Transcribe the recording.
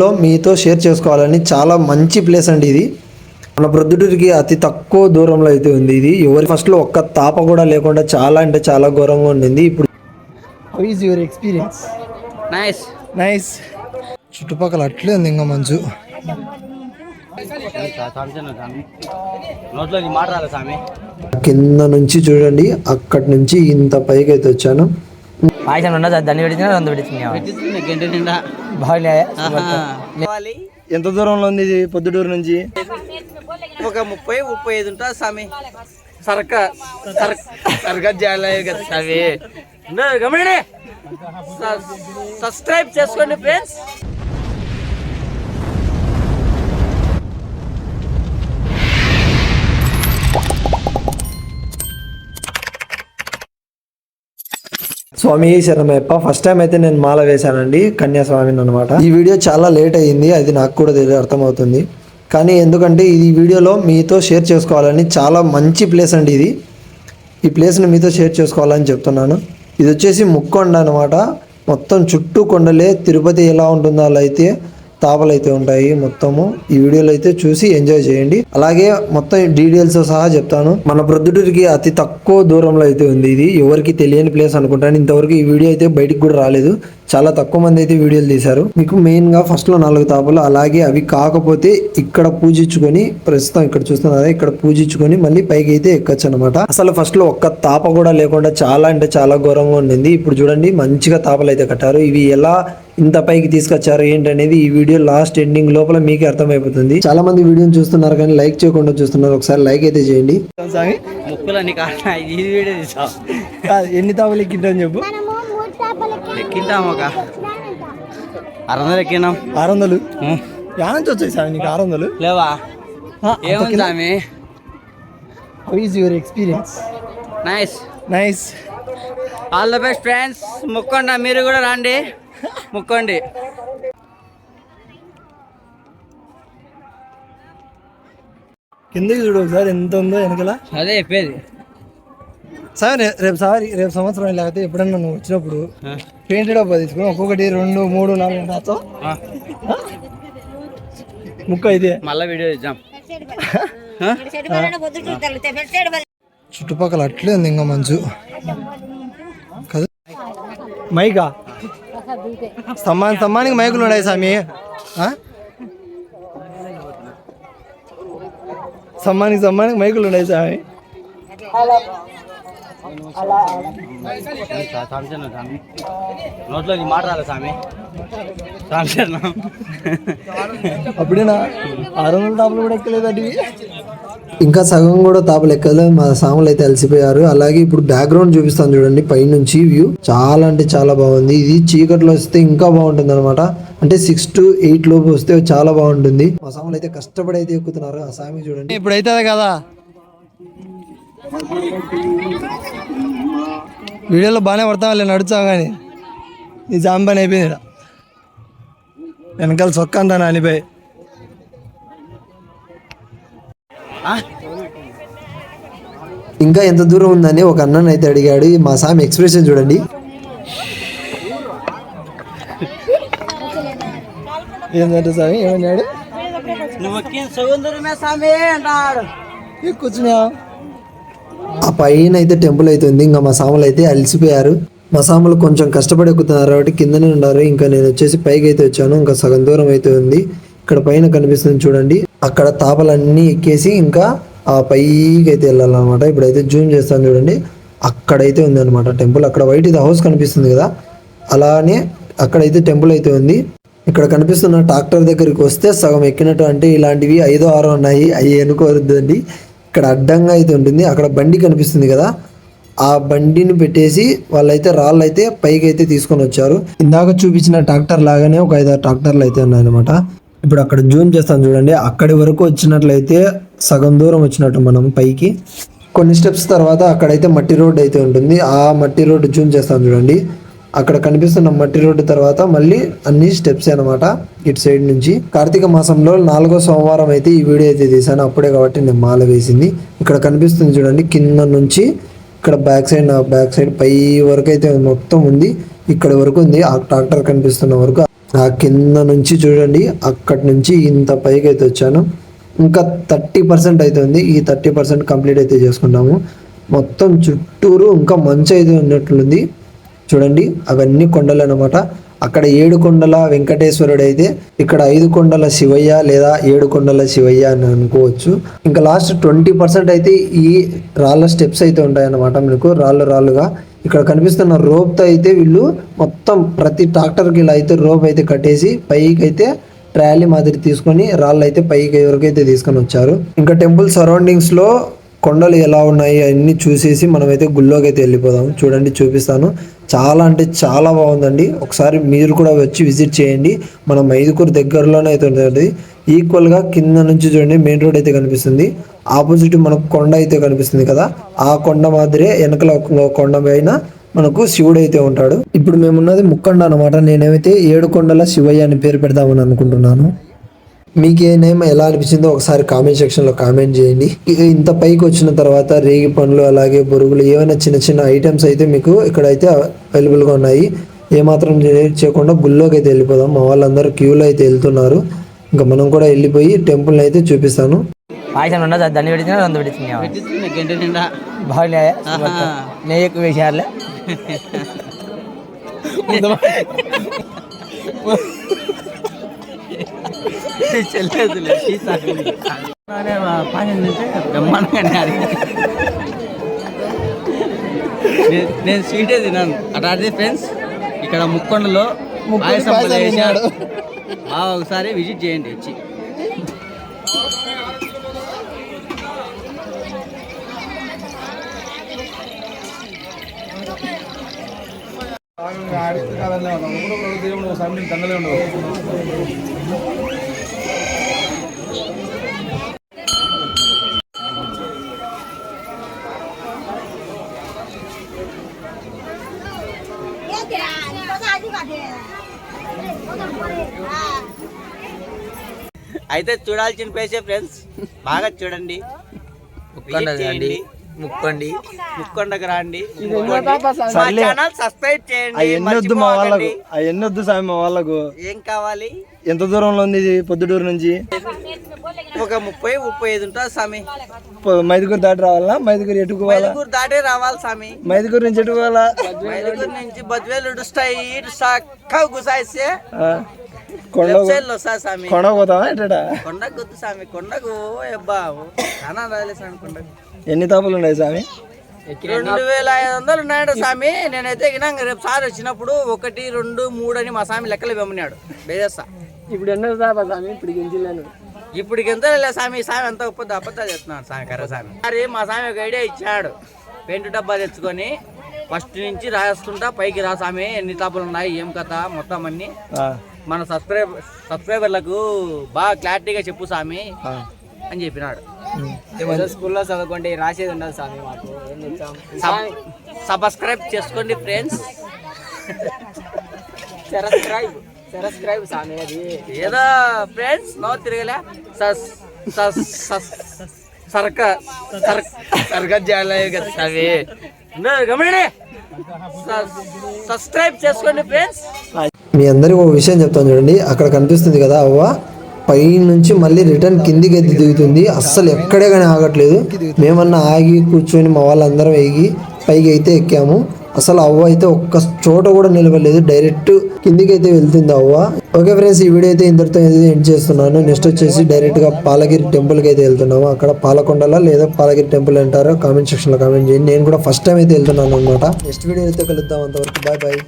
లో మీతో షేర్ చేసుకోవాలని చాలా మంచి ప్లేస్ అండి ఇది. మన ప్రొద్దుటూరికి అతి తక్కువ దూరంలో అయితే ఉంది ఇది. ఎవరి ఫస్ట్లో ఒక్క తాప కూడా లేకుండా చాలా అంటే చాలా ఘోరంగా ఉండింది. ఇప్పుడు how is your experience nice nice చుట్టుపక్కల అట్లే ఉంది ఇంకా మంచు. కింద నుంచి చూడండి. అక్కడి నుంచి ఇంత పైకి అయితే వచ్చాను. పాయసం ఉండదు దాన్ని పెడుతుంది గంట నిండా. బాగులే ఎంత దూరంలో ఉంది ఇది పొద్దుటూరు నుంచి? ఒక ముప్పై ముప్పై ఐదు ఉంటుంది స్వామి సరక సరక సరక జాలే కదా స్వామి గమనండి సబ్స్క్రైబ్ చేసుకోండి ఫ్రెండ్స్ స్వామి శరణమయ్యప్ప. ఫస్ట్ టైం అయితే నేను మాల వేశానండి కన్యాస్వామిని అనమాట ఈ వీడియో చాలా లేట్ అయ్యింది అది నాకు కూడా తెలియదు అర్థమవుతుంది. కానీ ఎందుకంటే ఈ వీడియోలో మీతో షేర్ చేసుకోవాలని చాలా మంచి ప్లేస్ అండి ఇది. ఈ ప్లేస్ని మీతో షేర్ చేసుకోవాలని చెప్తున్నాను. ఇది వచ్చేసి ముక్కొండ అనమాట మొత్తం చుట్టూ కొండలే తిరుపతి ఎలా ఉంటుందో అలా అయితే తాపలు అయితే ఉంటాయి. మొత్తము ఈ వీడియోలో అయితే చూసి ఎంజాయ్ చేయండి. అలాగే మొత్తం డీటెయిల్స్ సహా చెప్తాను. మన ప్రొద్దుటూరికి అతి తక్కువ దూరంలో అయితే ఉంది ఇది. ఎవరికి తెలియని ప్లేస్ అనుకుంటాను. ఇంతవరకు ఈ వీడియో అయితే బయటికి కూడా రాలేదు. చాలా తక్కువ మంది అయితే వీడియోలు తీశారు. మీకు మెయిన్గా ఫస్ట్లో నాలుగు తాపలు అలాగే అవి కాకపోతే ఇక్కడ పూజించుకొని ప్రస్తుతం ఇక్కడ చూస్తున్నారా ఇక్కడ పూజించుకొని మళ్ళీ పైకి అయితే ఎక్కచ్చు అనమాట అసలు ఫస్ట్లో ఒక్క తాప కూడా లేకుండా చాలా అంటే చాలా ఘోరంగా ఉండింది. ఇప్పుడు చూడండి మంచిగా తాపలు అయితే కట్టారు. ఇవి ఎలా ఇంత పైకి తీసుకొచ్చారు ఏంటనేది ఈ వీడియో లాస్ట్ ఎండింగ్ లోపల మీకే అర్థమైపోతుంది. చాలా మంది వీడియోని చూస్తున్నారు కానీ లైక్ చేయకుండా చూస్తున్నారు. ఒకసారి లైక్ అయితే చేయండి. ముక్కులన్నీ కారణం ఇది వీడియో తీసాం ఎన్ని తాపలు ఎక్కింటని చెప్పు. ఎక్కింటాం ఒక ఆరు వందలు ఎక్కినాం ఆరు వందలు ఉం. నుంచి వచ్చాయి సార్ నీకు ఆరు వందలు లేవా ఏముంది స్వామి how is your experience nice nice all the best friends ముక్కోండి మీరు కూడా రండి. ముక్కోండి. కిందకి చూడు ఒకసారి ఎంత ఉందో వెనకల. అదే చెప్పేది. సార్ రే- రేపు సారి రేపు సంవత్సరం లేకపోతే ఎప్పుడన్నా నువ్వు వచ్చినప్పుడు. పెయింటెడ్ అబ్బా తీసుకుని ఒక్కొక్కటి రెండు మూడు నాలుగు రాతో ముక్క అయితే మళ్ళా వీడియో ఇద్దాం. చుట్టుపక్కల అట్లే ఉంది ఇంకా మంచు. కదా? మైకా? స్తంభానికి స్తంభానికి మైకులు ఉన్నాయి స్వామి? స్తంభానికి స్తంభానికి మైకులు ఉన్నాయి స్వామి. నోట్లోకి మాట రాలే స్వామి అప్పుడేనా? ఆరు వందల తాపలు కూడా ఎక్కలేదు ఇంకా సగం కూడా తాపలెక్కలేదు మా సాములు అయితే అలసిపోయారు. అలాగే ఇప్పుడు బ్యాక్గ్రౌండ్ చూపిస్తాను చూడండి పైనుంచి వ్యూ చాలా అంటే చాలా బాగుంది. ఇది చీకట్లో వస్తే ఇంకా బాగుంటుంది అనమాట అంటే సిక్స్ టు ఎయిట్ లోపు వస్తే చాలా బాగుంటుంది. మా సాములు అయితే కష్టపడి అయితే ఎక్కుతున్నారు. ఆ సామి చూడండి. ఇప్పుడు అవుతుంది కదా? వీడియోలో బాగానే పడతాం నడుచాం కానీ. ఈ జామ్ పని అయిపోయింది వెనకాల చొక్కా అంతా నానిపోయి ఇంకా ఎంత దూరం ఉందని ఒక అన్నని అయితే అడిగాడు. ఈ మా సామి ఎక్స్ప్రెషన్ చూడండి. ఏంటంటే స్వామి ఏమన్నాడు? కూర్చున్నా ఆ పైన అయితే టెంపుల్ అయితే ఉంది. ఇంకా మా సాములు అయితే అలసిపోయారు. మా సాములు కొంచెం కష్టపడి ఎక్కుతున్నారు కాబట్టి కిందనే ఉన్నారు. ఇంకా నేను వచ్చేసి పైకి అయితే వచ్చాను. ఇంకా సగం దూరం అయితే ఉంది. ఇక్కడ పైన కనిపిస్తుంది చూడండి. అక్కడ తాపలన్నీ ఎక్కేసి ఇంకా ఆ పైకి అయితే వెళ్ళాలన్నమాట. ఇప్పుడైతే జూమ్ చేస్తాను చూడండి. అక్కడైతే ఉంది అనమాట టెంపుల్. అక్కడ వైట్ ఇది హౌస్ కనిపిస్తుంది కదా. అలానే అక్కడైతే టెంపుల్ అయితే ఉంది. ఇక్కడ కనిపిస్తున్న ట్రాక్టర్ దగ్గరికి వస్తే సగం ఎక్కినట్టు అంటే ఇలాంటివి ఐదో ఆరో ఉన్నాయి. అవి ఎన్నుకోవద్దండి ఇక్కడ అడ్డంగా అయితే ఉంటుంది. అక్కడ బండి కనిపిస్తుంది కదా. ఆ బండిని పెట్టేసి వాళ్ళైతే రాళ్ళు అయితే పైకి అయితే తీసుకొని వచ్చారు. ఇందాక చూపించిన ట్రాక్టర్ లాగానే ఒక ఐదారు ట్రాక్టర్లు అయితే ఉన్నాయన్నమాట. ఇప్పుడు అక్కడ జూమ్ చేస్తాను చూడండి. అక్కడి వరకు వచ్చినట్లయితే సగం దూరం వచ్చినట్టు మనం పైకి. కొన్ని స్టెప్స్ తర్వాత అక్కడైతే మట్టి రోడ్ అయితే ఉంటుంది. ఆ మట్టి రోడ్డు జూమ్ చేస్తాను చూడండి. అక్కడ కనిపిస్తున్న మట్టి రోడ్డు తర్వాత మళ్ళీ అన్ని స్టెప్స్ అన్నమాట ఇటు సైడ్ నుంచి. కార్తీక మాసంలో నాలుగో సోమవారం అయితే ఈ వీడియో అయితే తీసాను అప్పుడే కాబట్టి నేను మాల వేసింది. ఇక్కడ కనిపిస్తుంది చూడండి కింద నుంచి ఇక్కడ బ్యాక్ సైడ్ నా బ్యాక్ సైడ్ పై వరకు అయితే మొత్తం ఉంది. ఇక్కడ వరకు ఉంది. ఆ ట్రాక్టర్ కనిపిస్తున్న వరకు నా కింద నుంచి చూడండి అక్కడి నుంచి ఇంత పైకి అయితే వచ్చాను. ఇంకా థర్టీ పర్సెంట్ అయితే ఉంది. ఈ థర్టీ పర్సెంట్ కంప్లీట్ అయితే చేసుకున్నాము. మొత్తం చుట్టూరు ఇంకా మంచు అయితే ఉన్నట్లుంది. చూడండి అవన్నీ కొండలు అనమాట అక్కడ ఏడు కొండల వెంకటేశ్వరుడు అయితే ఇక్కడ ఐదు కొండల శివయ్య లేదా ఏడు కొండల శివయ్య అని అనుకోవచ్చు. ఇంకా లాస్ట్ ట్వంటీ పర్సెంట్ అయితే ఈ రాళ్ళ స్టెప్స్ అయితే ఉంటాయన్నమాట. మీకు రాళ్ళు రాళ్ళుగా ఇక్కడ కనిపిస్తున్న రోప్తో అయితే వీళ్ళు మొత్తం ప్రతి ట్రాక్టర్కి ఇలా అయితే రోప్ అయితే కట్టేసి పైకి అయితే ట్రాలీ మాదిరి తీసుకొని రాళ్ళు అయితే పైకి అయితే తీసుకొని వచ్చారు. ఇంకా టెంపుల్ సరౌండింగ్స్లో కొండలు ఎలా ఉన్నాయి అన్నీ చూసేసి మనమైతే గుళ్ళోకి అయితే వెళ్ళిపోదాం. చూడండి చూపిస్తాను. చాలా అంటే చాలా బాగుందండి. ఒకసారి మీరు కూడా వచ్చి విజిట్ చేయండి. మన మైదుకూరు దగ్గరలోనే అయితే ఉంటుంది ఈక్వల్గా కింద నుంచి చూడండి మెయిన్ రోడ్ అయితే కనిపిస్తుంది. ఆపోజిట్ మనకు కొండ అయితే కనిపిస్తుంది కదా. ఆ కొండ మాదిరే వెనకల ఒక కొండ పైన మనకు శివుడు అయితే ఉంటాడు. ఇప్పుడు మేమున్నది ముక్కండ అనమాట నేనేమైతే ఏడు కొండల శివయ్య అని పేరు పెడదామని అనుకుంటున్నాను. మీకు ఏ నేమ్ ఎలా అనిపించిందో ఒకసారి కామెంట్ సెక్షన్లో కామెంట్ చేయండి. ఇంత పైకి వచ్చిన తర్వాత రేగి పండ్లు అలాగే బొరుగులు ఏమైనా చిన్న చిన్న ఐటమ్స్ అయితే మీకు ఇక్కడైతే అవైలబుల్గా ఉన్నాయి. ఏమాత్రం లేట్ చేయకుండా గుళ్ళోకి అయితే వెళ్ళిపోదాం. మా వాళ్ళందరూ క్యూలో అయితే వెళ్తున్నారు. ఇంకా మనం కూడా వెళ్ళిపోయి టెంపుల్ అయితే చూపిస్తాను. పాయసం ఉండదు దాన్ని పెడితే రెండు పెడుతుంది పెట్టించుకున్నా గంట నిండా బాగులే నెయ్యి ఎక్కువ వేసారులే. బ్రహ్మాండంగానే నే- నేను స్వీటే తిన్నాను అట్లాంటిది ఫ్రెండ్స్ ఇక్కడ ముక్కొండలో పాయసం. బాగా ఒకసారి విజిట్ చేయండి వచ్చి. అయితే చూడాల్సిన ప్లేసే ఫ్రెండ్స్ బాగా చూడండి. చేయండి. ముక్కండి. ముక్కొండకు రండి. మా ఛానల్ సబ్స్క్రైబ్ చేయండి అవన్నీ వద్దు మా వాళ్ళకు? మర్చిపోకండి. అవన్నీ వద్దు స్వామి మా వాళ్ళకు? ఏం కావాలి? ఎంత దూరంలో ఉంది ఇది పొద్దుటూరు నుంచి? ఒక ముప్పై ముప్పై ఐదు ఉంటుంది స్వామి పొ- మైదుగురు దాటి రావాలా మైదుగురు ఎటు పోవాలా? మైదుగురు దాటే రావాలి స్వామి మైదుగురు నుంచి ఎటు పోవాలా? మైదుగురు నుంచి బద్వేలు స్ట్రైట్ చక్కగా గుసాయిస్తే కొండ కొండ పోతావా కొండకు గుర్తు స్వామి కొండకు అబ్బా చాలా రాలే స్వామి కొండకు. ఎన్ని తాపులు ఉన్నాయి స్వామి? రెండు వేల ఐదు వందలు ఉన్నాడు స్వామి. నేనైతే గినాక రేపు సార్ వచ్చినప్పుడు ఒకటి రెండు మూడు అని మా స్వామి లెక్కలు వెమ్మన్నాడు బేదేస్తా ఇప్పుడు ఎన్నో సాబా స్వామి ఇప్పుడు గింజలేను. ఇప్పుడు ఎంత లే స్వామి స్వామి ఎంత గొప్ప అబద్ధాలు చెప్తున్నాడు స్వామి కర్ర స్వామి. మరి మా స్వామి ఒక ఐడియా ఇచ్చాడు. పెయింట్ డబ్బా తెచ్చుకొని ఫస్ట్ నుంచి రాసుకుంటా పైకి రా స్వామి ఎన్ని తాపులు ఉన్నాయి ఏం కథ మొత్తం అన్ని. ఆ, మన సబ్స్క్రైబ్ సబ్స్క్రైబర్లకు బాగా క్లారిటీగా చెప్పు స్వామి. అని చెప్పినాడు. స్కూల్లో చదువుకోండి రాసేది ఉండదు స్వామి మాకు. సబ్స్క్రైబ్ చేసుకోండి ఫ్రెండ్స్ సబ్స్క్రైబ్ సబ్స్క్రైబ్ స్వామి అది. ఏదో ఫ్రెండ్స్ నో తిరగలే. సస్ సస్ సస్ సర్క సర్ సర్కస్ చేయాలి కదా అవి గమనండి సబ్స్క్రైబ్ చేసుకోండి ఫ్రెండ్స్ మీ అందరికీ ఒక విషయం చెప్తాను చూడండి. అక్కడ కనిపిస్తుంది కదా అవ్వ. పై నుంచి మళ్ళీ రిటర్న్ కిందికి ఎత్తి దిగుతుంది. అస్సలు ఎక్కడే కానీ ఆగట్లేదు. మేమన్నా ఆగి కూర్చొని మా వాళ్ళందరం ఎగి పైకి అయితే ఎక్కాము. అసలు అవ్వ అయితే ఒక్క చోట కూడా నిలబడలేదు. డైరెక్ట్ కిందికి అయితే వెళ్తుంది అవ్వ. ఓకే ఫ్రెండ్స్ ఈ వీడియో అయితే ఇంతటితో ఎండ్ చేస్తున్నాను. నెక్స్ట్ వచ్చేసి డైరెక్ట్గా పాలగిరి టెంపుల్కి అయితే వెళ్తున్నాము. అక్కడ పాలకొండల లేదా పాలగిరి టెంపుల్ అంటారో కామెంట్ సెక్షన్లో కామెంట్ చేయండి. నేను కూడా ఫస్ట్ టైం అయితే వెళ్తున్నాను అనమాట నెక్స్ట్ వీడియో అయితే కలుద్దాం. అంతవరకు బాయ్ బాయ్